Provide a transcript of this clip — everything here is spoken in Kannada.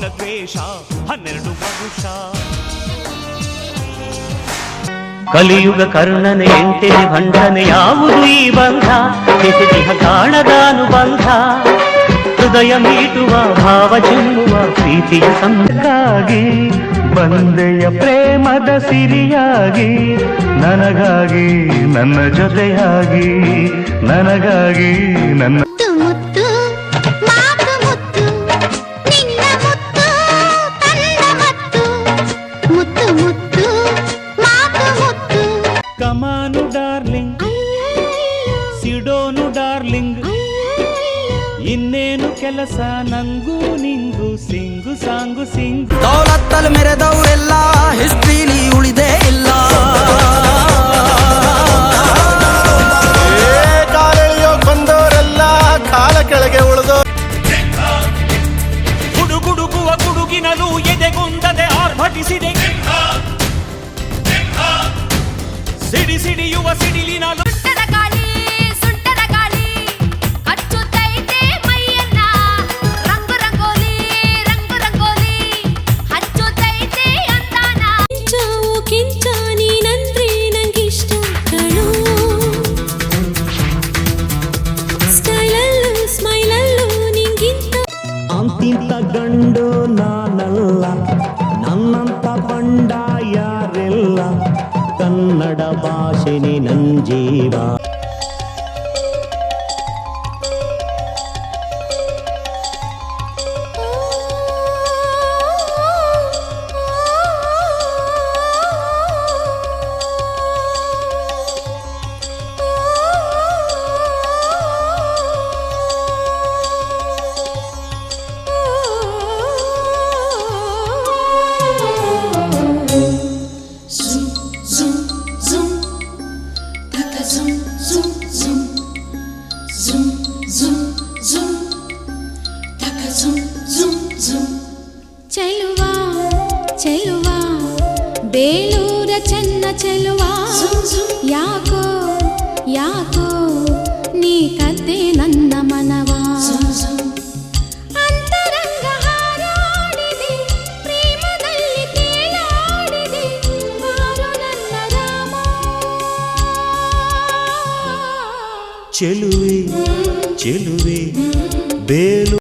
ದ್ವೇಷ ಹನ್ನೆರಡು ಮನುಷ್ಯ. ಕಲಿಯುಗ ಕರ್ಣನೆ ಎಂಟಿನ ಭಂಡನೆ ಯಾವುದು ಈ ಬಂಧ? ದೇಹ ಕಾಣದಾನು ಬಂಧ ಹೃದಯ ಮೀಟುವ ಭಾವ ಚಿಮ್ಮುವ ಪ್ರೀತಿಯ ಸಂಗಾಗಿ ಬಂದೆಯ ಪ್ರೇಮದ ಸಿರಿಯಾಗಿ ನನಗಾಗಿ ನನ್ನ ಜೊತೆಯಾಗಿ ನನಗಾಗಿ ನನ್ನ ಕೆಲಸ ನಂಗು ನಿಂಗು ಸಿಂಗು ಸಾಂಗು ಸಿಂಗು. ದೌಲತ್ತಲ್ಲಿ ಮೆರೆದವರೆಲ್ಲ ಹಿಸ್ಟ್ರಿಲಿ ಉಳಿದೇ ಇಲ್ಲ. ಕಾಲೆಳೆಯೋಕ್ ಬಂದವರೆಲ್ಲ ಕಾಲ ಕೆಳಗೆ ಉಳಿದು ಗುಡುಗುಡುಗುವ ಗುಡುಗಿನಲು ಎದೆಗುಂದದೆ ಆರ್ಭಟಿಸಿದೆ. ಸಿಡಿ ಸಿಡಿಯುವ ಸಿಡಿಲಿನಲು ಗಂಡು ನಾನಲ್ಲ ನನ್ನಂತ ಬಂಡ ಯಾರೆಲ್ಲ? ಕನ್ನಡ ಭಾಷೆ ನಂಜೀವ ಜೀವ. zum, zum, zum, zum, zum, taka zum, zum, zum. చెలువా చెలువా బేలూర చెన్న చెలువా యాకో యాకో నీ కథే నన్నా చెలువే చెలువే బేలు